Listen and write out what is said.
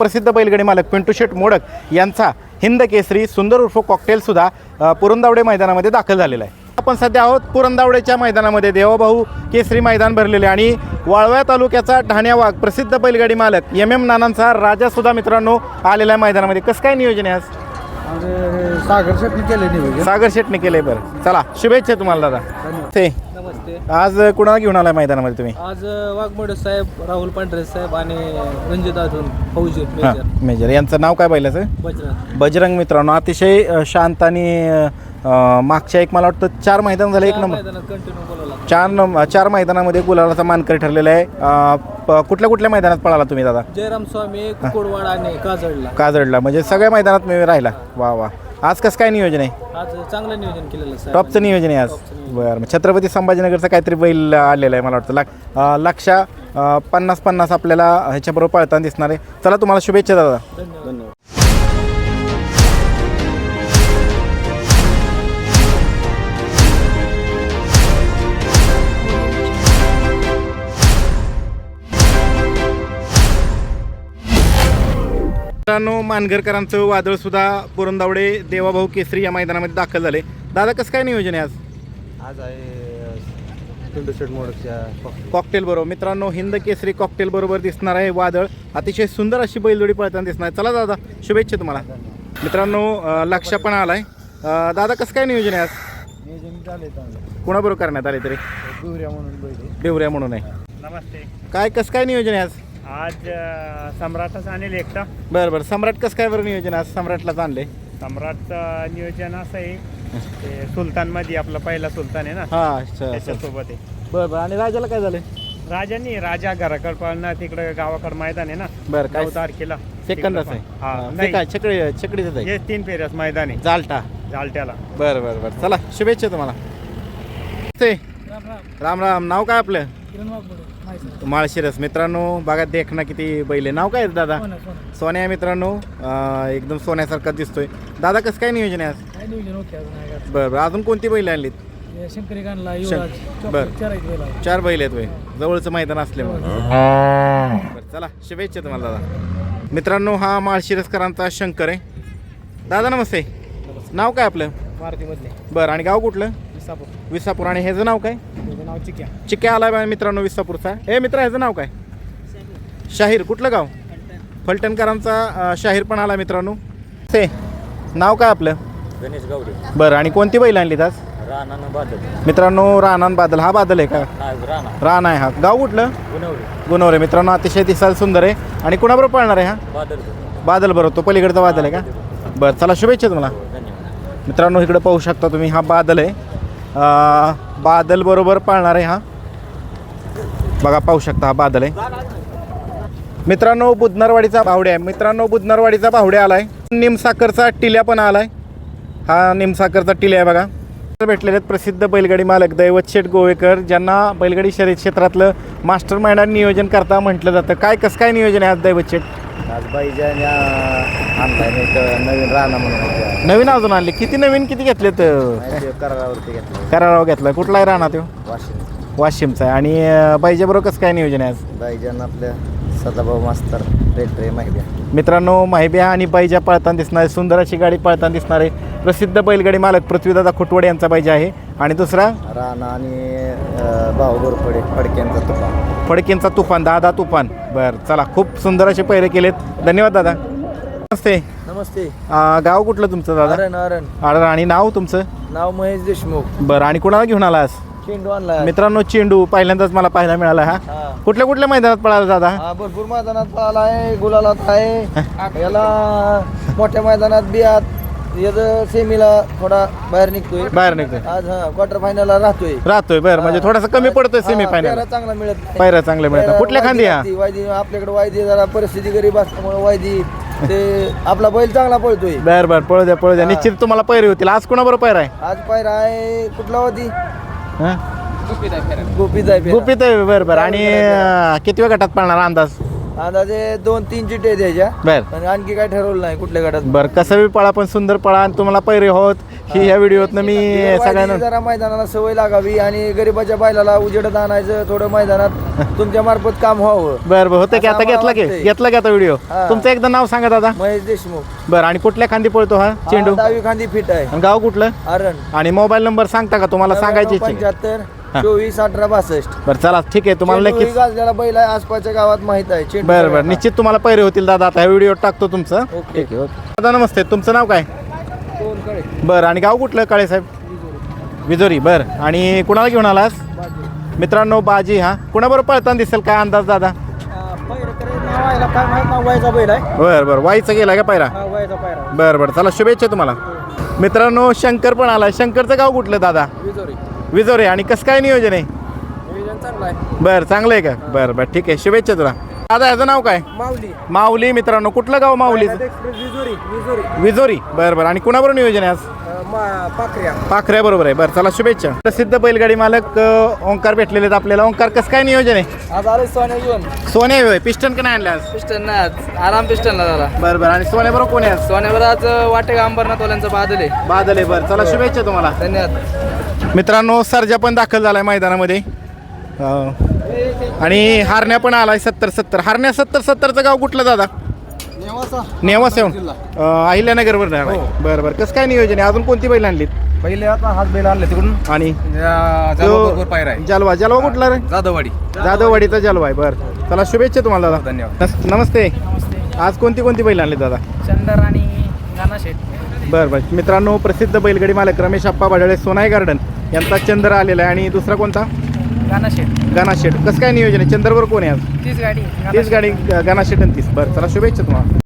प्रसिद्ध बैलगाडी मालक पिंटू शेठ मोडक यांचा हिंद केसरी सुंदर उर्फ कॉकटेल सुद्धा अ, पुरंदावडे मैदानामध्ये दाखल झालेला आहे. आपण सध्या आहोत पुरंदावडेच्या मैदानामध्ये. देवाभाऊ केसरी मैदान भरलेले आणि वाळव्या तालुक्याचा ढाण्या वाघ प्रसिद्ध बैलगाडी मालक एम एम नानांचा राजा सुद्धा मित्रांनो आलेला आहे मैदानामध्ये. कसं काय नियोजन आहे आज? सागर शेटने केले सागर शेटने केले बरं. चला शुभेच्छा तुम्हाला दादा. ते नमस्ते. आज कुणाला घेऊन आलाय मैदानामध्ये तुम्ही? आज वाघमोडे साहेब राहुल पांढरे साहेब आणि रणजित अधून फौजी हां मेजर. मेजर. यांचं नाव काय बैलाचं? बजरंग. बजरंग मित्रांनो अतिशय अ, शांत आणि अ, मागच्या एक मला वाटतं चार मैदान झाले एक नंबर. मैदानात कंटिन्यू बोलावला चार नंबर चार मैदानामध्ये गुलालाचा मानकरी ठरलेला आहे. अ, प- कुठल्या कुठल्या मैदानात पळाला तुम्ही दादा? जयराम स्वामी कुकुडवाड आणि काजळला. काजडला म्हणजे सगळ्या मैदानात मी राहिला. वा वा. आज कसं काय नियोजन आहे? आज चांगलं नियोजन केलेलं साहेब. टॉपचं नियोजन आहे आज? बरं मग छत्रपती संभाजीनगरचा काहीतरी बैल आलेला आहे मला वाटतं. लाख अ, लक्षा अ, पन्नास पन्नास आपल्याला ह्याच्याबरोबर पळताना दिसणार आहे. चला तुम्हाला शुभेच्छा दादा. धन्यवाद. मित्रांनो मानगरकरांचं वादळ सुद्धा पुरंदावडे देवाभाऊ केसरी या मैदानामध्ये दाखल झाले. दादा कसं काय नियोजन आहे आज? आज आहे पिंटू शेट मोडकच्या कॉकटेल बरोबर. मित्रांनो हिंद केसरी कॉकटेल बरोबर दिसणार आहे वादळ. अतिशय सुंदर अशी बैलजोडी पळताना दिसणार आहे. चला दादा शुभेच्छा तुम्हाला. मित्रांनो लक्ष पण आलाय. दादा कसं काय नियोजन आहे आज? नियोजन कोणाबरोबर करण्यात आले तरी? गुहऱ्या म्हणून बैल देवऱ्या म्हणून आहे. नमस्ते. काय कसं काय नियोजन आहे आज? आज सम्राटच आणेल एकटा. बरं बरं. सम्राट कसं काय बरं नियोजन आज सम्राटलाच आणले सम्राटचं नियोजन असं आहे ते सुलतानमध्ये आपला पहिला सुलतान आहे ना? हां त्याच्यासोबत आहे. बरं बरं. आणि राजाला काय झालं राजानी राजा घराकड पळणार तिकडे गावाकड मैदान आहे ना? बरं काय तारखेला. सेकंदाच आहे. हा नाही. काय छकडी छकडीच आहे? तीन फेऱ्याच मैदान आहे. जालटा. जालट्याला. बरं बरं बरं. चला शुभेच्छा तुम्हाला. ते. राम राम. नाव काय आपलं? माळशिरस. मित्रांनो बघा देख ना किती बैल. आहे. नाव काय आहे दादा? सोन्या आहे मित्रांनो. अं, एकदम सोन्यासारखा दिसतोय. दादा कसं काय नियोजन आहे आज? बरं बरं. अजून कोणती बैल आणलीत? हे शंकरी युवराज. बरं. चार आहेत बैल आहेत. चार बैल आहेत वय जवळचं मैदान असल्यामुळे बरं चला. शुभेच्छा तुम्हाला दादा. मित्रांनो हा माळशिरसकरांचा शंकर आहे. दादा नमस्ते. नाव काय आपलं? मारुतीमधले. बरं आणि गाव कुठलं? विसापूर. विसापूर. आणि ह्याचं नाव काय? त्याचं नाव चिक्या. चिक्या आलाय बा मित्रांनो विसापूरचा. हे मित्र ह्याचं नाव काय? शाहीर. कुठलं गाव? फलटणकरांचा शाहीर पण आला मित्रांनो. ते नाव काय आपलं? गणेश गावडे बरं आणि कोणती बैल आणलीत आज? रानानं बादल. मित्रांनो रानान बादल. हा बादल आहे का? हा राणा. रान आहे हा. गाव कुठलं? गुणवडे गुणवरे. मित्रांनो अतिशय दिसायला सुंदर आहे. आणि कुणाबरोबर पळणार आहे हा? बादल. बादल बरोबर तो पलीकडचा बादल आहे का? बरं चला शुभेच्छा तुम्हाला. धन्यवाद. मित्रांनो इकडे पाहू शकता तुम्ही हा बादल आहे. बादल बरोबर पाळणार आहे हा. बघा पाहू शकता हा बादल आहे. मित्रांनो बुधनरवाडीचा बावडे आहे. मित्रांनो बुधनरवाडीचा बावडे आलाय. निमसाकरचा टिल्या पण आलाय. हा निमसाकरचा टिल्या आहे बघा. भेटलेले आहेत प्रसिद्ध बैलगाडी मालक दैवत शेठ गोवेकर ज्यांना बैलगाडी शर्यत क्षेत्रातलं मास्टर माइंड आणि नियोजन करता म्हटलं जातं. काय कसं काय नियोजन आहे आज दैवत शेठ? आज बाईच्या आणलाय एक नवीन राणा म्हणून नवीन अजून आणले. किती नवीन किती घेतलेत करारावरती घेतलं कराराव घेतला. कुठला आहे राहणार तो? वाशिम. वाशिमचा आहे. आणि अं, बाईच्याबरोबर कसं काय नियोजन आहे आज? बाईजान आपल्या सदाभाऊ मास्तर रेट्रे माहिती मित्रांनो माहिब्या आणि बाईजा पळताना दिसणार आहे. सुंदर अशी गाडी पळताना दिसणार आहे. प्रसिद्ध बैलगाडी मालक पृथ्वीदादा खुटवडे यांचा पाहिजे आहे. आणि दुसरा? राणा आणि भाऊ गोरपडे फडक्यांचा तुफा फडकेंचा तुफान दादा तुफान. बरं चला खूप सुंदर असे पैरे केलेत. धन्यवाद दादा. नमस्ते. नमस्ते. अं, गाव कुठलं तुमचं दादा? अरण आणि नाव तुमचं? नाव महेश देशमुख. बरं आणि कुणाला घेऊन आला आज? चेंडू आणला मित्रांनो चेंडू पहिल्यांदाच मला पाहायला मिळाला हा. हा. कुठल्या कुठल्या मैदानात पळाला दादा? हा भरपूर मैदानात आला आहे गुलालात आहे. याला मोठ्या मैदानात बी आत याचं सेमीला थोडा बाहेर निघतोय. बाहेर निघतोय. आज हा क्वार्टर फायनलला राहतोय. राहतोय बरं म्हणजे थोडासा कमी पडतोय सेमी फायनल चांगला मिळत. पायऱ्या चांगल्या मिळतात कुठल्या खांदी हा वायदी आपल्याकडे वायदी जरा परिस्थिती गरीब असल्यामुळे वायदी ते आपला बैल चांगला पळतोय. बर बर पळू द्या पळू द्या. निश्चित तुम्हाला पैरे होतील. आज कोणाबरोबर पैर आहे? आज पायरा आहे कुठला होती हा? आहे. गुपित आहे बर बर. आणि अं, किती वेळ गटात पळणार अंदाज? अंदाजे दोन तीन चिठ्ठ्या द्यायच्या बर. पण आणखी काय ठरवलं नाही कुठल्या गटात. बर कसं बी पळा पण सुंदर पळा आणि तुम्हाला पैरे होत. ही ह्या व्हिडिओतनं मी सगळ्यांना जरा मैदानाला सवय लागावी आणि गरीबाच्या बैलाला उजेडत आणायचं थोडं मैदानात तुमच्या मार्फत काम व्हावं. बर बर होतं की आता घेतला की. घेतला की आता व्हिडिओ? हा. तुमचं एकदा नाव सांगा दादा. महेश देशमुख. बरं आणि कुठल्या खांदी पळतो हा? हा, चेंडू? डावी खांदी फिट आहे. आणि गाव कुठलं? अरण आणि मोबाईल नंबर सांगता का? तुम्हाला सांगायची इच्छा आहे? चोवीस अठरा बासष्ट. बरं चला ठीक आहे तुम्हाला चेंडू ही नक्कीच गाजलेला बैल आहे आसपासच्या गावात माहीत आहे. चेंडू बरं बरं सगळ्यांना. निश्चित तुम्हाला पैरे होतील दादा आता व्हिडिओ टाकतो तुमचं. ओके. ठीक आहे ओके. दादा नमस्ते तुमचं नाव काय? कोण? बरं आणि गाव कुठलं काळे साहेब? विजोरी. बरं. आणि कुणाला घेऊन आलास? मित्रांनो बाजी हा. कुणाबरोबर पळताना दिसेल काय अंदाज दादा? हा, पहिलं तर नाव आहे ना, काय माहीत नाव वायचा बैल आहे. बरं बरं वाईचा गेला का पायरा? हा, वायचा पायरा. बरं बरं चला शुभेच्छा तुम्हाला. मित्रांनो शंकर पण आलाय. शंकरचं गाव कुठलं दादा? विजोरी. विजोरे आणि कसं काय नियोजन आहे? बरं चांगलं आहे का? बरं बरं ठीक आहे. शुभेच्छा तुला. दादा ह्याचं नाव काय? माऊली. माऊली मित्रांनो. कुठलं गाव एक्सप्रेस विजोरी विजोरी. विजोरी. बरं बरं. आणि कुणाबरोबर नियोजन आहे आज? पाखऱ्या. पाखऱ्या बरोबर आहे. बरं चला शुभेच्छा. प्रसिद्ध बैलगाडी मालक अ, ओंकार भेटलेले आहेत आपल्याला. ओंकार कसं काय नियोजन आहे? आज आले सोन्या घेऊन. सोने होय. पिस्टन का नाही आणलं आज? पिस्टन नाही आज. आराम पिस्टनला झाला बरं बरं. आणि सोन्याबरोबर कोण आहे आज? सोन्यावर आज वाटे अंबरनाथ वाल्यांचा बादल आहे. बादल आहे. बरं चला शुभेच्छा तुम्हाला. धन्यवाद. मित्रांनो सर्जा पण दाखल झालाय मैदानामध्ये. अ, आणि हारण्या पण आलाय सत्तर सत्तर. हारण्या सत्तर सत्तरचं गाव कुठलं दादा? नेवास. येऊन. अहिल्यानगरवर नाही बरं बरं. कसं काय नियोजन आहे? अजून कोणती बैल आणलीत? पहिले आता हात बैल आणले तिकडून. आणि? आहे जलवा. जलवा कुठला रे? जाधववाडी. जाधववाडीचा जलवा आहे. बरं. चला शुभेच्छा तुम्हाला दादा. धन्यवाद. नमस्ते. आज कोणती कोणती बैल आणली दादा? चंदर आणि गाना बरं बरं. मित्रांनो प्रसिद्ध बैलगाडी मालक रमेश अप्पा बडाळे सोनाई गार्डन. यांचा चंद्र आलेला आहे आणि दुसरा कोणता? गाना शेट गाना शेट कसं काय नियोजन आहे? चंद्रवर कोण आहे आज? तीच गाडी तीच गाडी गाना शेट आणि तीस बरं चला शुभेच्छा तुम्हाला.